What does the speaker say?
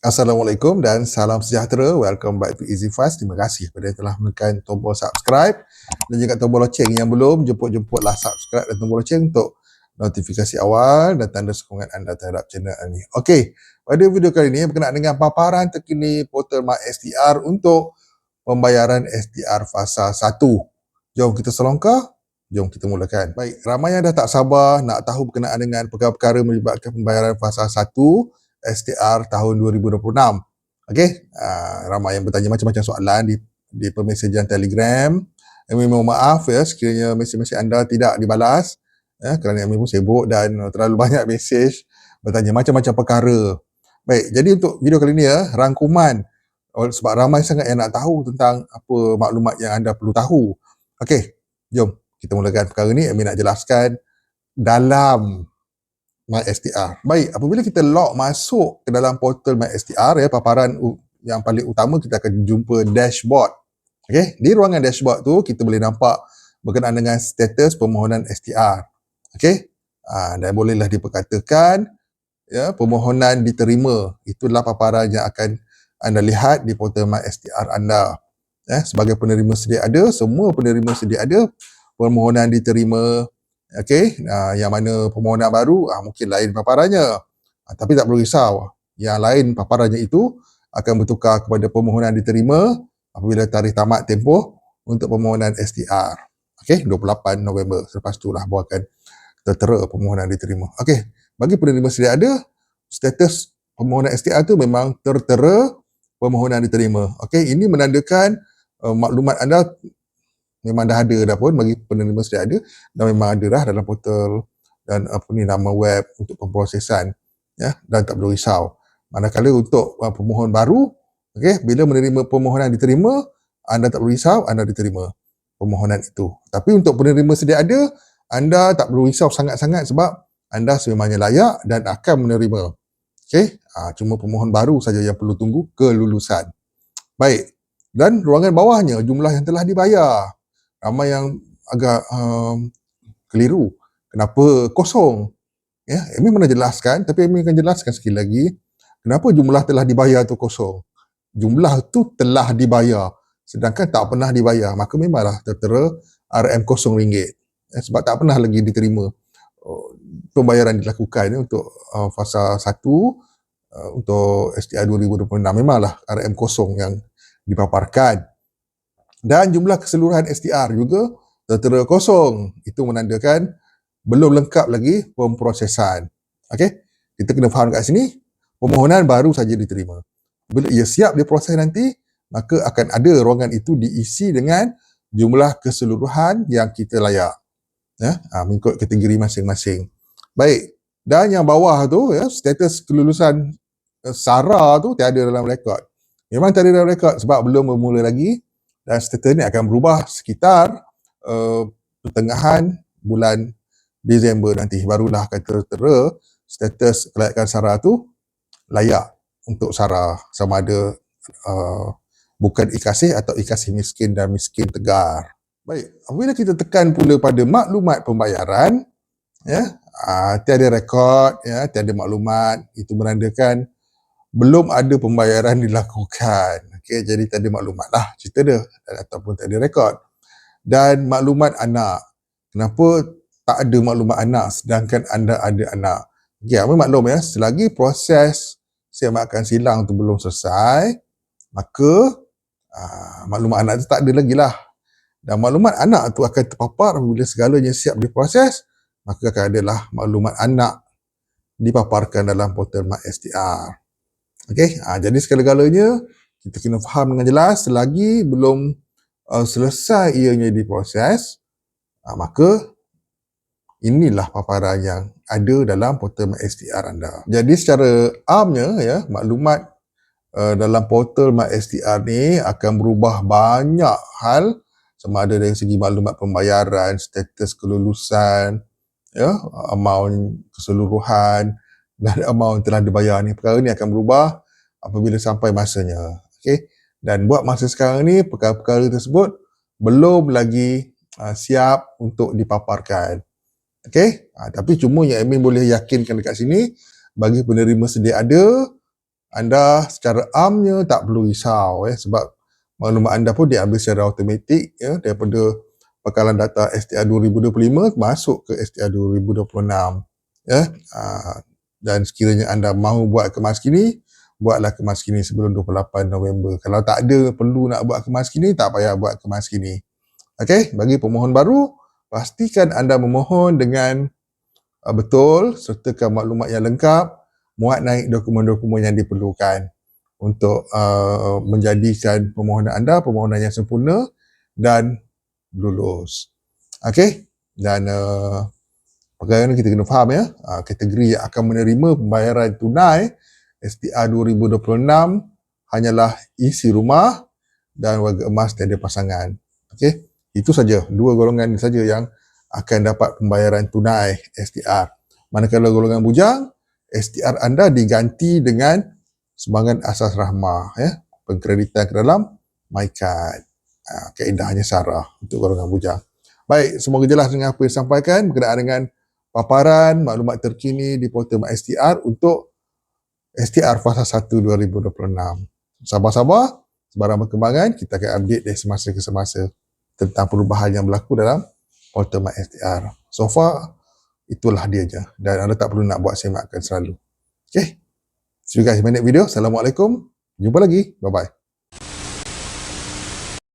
Assalamualaikum dan salam sejahtera. Welcome back to Easy Fast. Terima kasih kepada yang telah menekan tombol subscribe dan juga tombol loceng yang belum jemput-jemputlah subscribe dan tombol loceng untuk notifikasi awal dan tanda sokongan anda terhadap channel ini. Okey, pada video kali ini berkenaan dengan paparan terkini portal MySTR untuk pembayaran STR fasa 1. Jom kita selongkar, jom kita mulakan. Baik, ramai yang dah tak sabar nak tahu berkenaan dengan perkara-perkara melibatkan pembayaran fasa 1 STR tahun 2026. Okey, uh, ramai yang bertanya macam-macam soalan di di permesejan Telegram. Kami mohon maaf ya sekiranya mesej-mesej anda tidak dibalas ya kerana kami pun sibuk dan terlalu banyak mesej bertanya macam-macam perkara. Baik, jadi untuk video kali ini ya, rangkuman oh, sebab ramai sangat yang nak tahu tentang apa maklumat yang anda perlu tahu. Okey, jom kita mulakan perkara ni. Kami nak jelaskan dalam MySTR. Baik, apabila kita log masuk ke dalam portal MySTR ya, paparan yang paling utama kita akan jumpa dashboard. Okey, di ruangan dashboard tu kita boleh nampak berkenaan dengan status permohonan STR. Okey, ha, dan bolehlah diperkatakan ya, permohonan diterima. Itulah paparan yang akan anda lihat di portal MySTR anda. Ya, sebagai penerima sedia ada, semua penerima sedia ada, permohonan diterima, Okey, uh, yang mana permohonan baru uh, mungkin lain paparannya. Uh, tapi tak perlu risau. Yang lain paparannya itu akan bertukar kepada permohonan diterima apabila tarikh tamat tempoh untuk permohonan STR. Okey, 28 November. Selepas itulah baru akan tertera permohonan diterima. Okey, bagi penerima sedia ada, status permohonan STR itu memang tertera permohonan diterima. Okey, ini menandakan uh, maklumat anda memang dah ada dah pun bagi penerima sedia ada dan memang ada dah dalam portal dan apa ni nama web untuk pemprosesan ya dan tak perlu risau. Manakala untuk uh, pemohon baru okey bila menerima permohonan diterima anda tak perlu risau anda diterima permohonan itu. Tapi untuk penerima sedia ada anda tak perlu risau sangat-sangat sebab anda sememangnya layak dan akan menerima. Okey? Ha, cuma pemohon baru saja yang perlu tunggu kelulusan. Baik. Dan ruangan bawahnya jumlah yang telah dibayar ramai yang agak um, keliru. Kenapa kosong? Ya, Amy mana jelaskan, tapi Amy akan jelaskan sekali lagi kenapa jumlah telah dibayar tu kosong. Jumlah tu telah dibayar sedangkan tak pernah dibayar. Maka memanglah tertera RM kosong ringgit. Ya, sebab tak pernah lagi diterima uh, pembayaran dilakukan ya, untuk uh, fasa 1 uh, untuk STI 2026. Memanglah RM kosong yang dipaparkan dan jumlah keseluruhan STR juga tertera kosong. Itu menandakan belum lengkap lagi pemprosesan. Okey, kita kena faham kat sini, permohonan baru saja diterima. Bila ia siap diproses nanti, maka akan ada ruangan itu diisi dengan jumlah keseluruhan yang kita layak. Ya, ha, mengikut kategori masing-masing. Baik, dan yang bawah tu, ya, status kelulusan uh, SARA tu tiada dalam rekod. Memang tiada dalam rekod sebab belum bermula lagi dan status ni akan berubah sekitar uh, pertengahan bulan Disember nanti barulah akan tertera status kelayakan SARA tu layak untuk SARA sama ada uh, bukan ikasih atau ikasih miskin dan miskin tegar. Baik, apabila kita tekan pula pada maklumat pembayaran, ya, uh, tiada rekod, ya, tiada maklumat, itu menandakan belum ada pembayaran dilakukan. Okay, jadi tak ada maklumat lah cerita dia ataupun tak ada rekod. Dan maklumat anak. Kenapa tak ada maklumat anak sedangkan anda ada anak? Okay, apa maklum ya, selagi proses semakkan silang tu belum selesai, maka aa, ah, maklumat anak tu tak ada lagi lah. Dan maklumat anak tu akan terpapar bila segalanya siap diproses, maka akan adalah maklumat anak dipaparkan dalam portal MySTR. Okey, ha, jadi segala-galanya kita kena faham dengan jelas selagi belum uh, selesai ianya diproses uh, maka inilah paparan yang ada dalam portal MySTR anda. Jadi secara amnya ya maklumat uh, dalam portal MySTR ni akan berubah banyak hal sama ada dari segi maklumat pembayaran, status kelulusan, ya, amount keseluruhan dan amount telah dibayar ni. Perkara ni akan berubah apabila sampai masanya. Okay. Dan buat masa sekarang ni, perkara-perkara tersebut belum lagi uh, siap untuk dipaparkan. Okay. Uh, tapi cuma yang Amin boleh yakinkan dekat sini, bagi penerima sedia ada, anda secara amnya tak perlu risau ya sebab maklumat anda pun diambil secara automatik ya daripada bekalan data STR 2025 masuk ke STR 2026 ya uh, dan sekiranya anda mahu buat kemas kini buatlah kemas kini sebelum 28 November kalau tak ada perlu nak buat kemas kini tak payah buat kemas kini okey bagi pemohon baru pastikan anda memohon dengan uh, betul sertakan maklumat yang lengkap muat naik dokumen-dokumen yang diperlukan untuk uh, menjadikan permohonan anda permohonan yang sempurna dan lulus. Okey? Dan uh, perkara ini kita kena faham ya, uh, kategori yang akan menerima pembayaran tunai STR 2026 hanyalah isi rumah dan warga emas tiada pasangan. Okey? Itu saja dua golongan ini saja yang akan dapat pembayaran tunai STR. Manakala golongan bujang STR anda diganti dengan sumbangan asas rahmah ya pengkreditan ke dalam MyCard ha, kaedahnya sarah untuk golongan bujang baik semoga jelas dengan apa yang disampaikan berkenaan dengan paparan maklumat terkini di portal MySTR untuk STR fasa 1 2026 sabar-sabar sebarang perkembangan kita akan update dari semasa ke semasa tentang perubahan yang berlaku dalam portal MySTR so far itulah dia je. Dan anda tak perlu nak buat semakkan selalu. Okay see you guys in my next video. Assalamualaikum. Jumpa lagi. Bye bye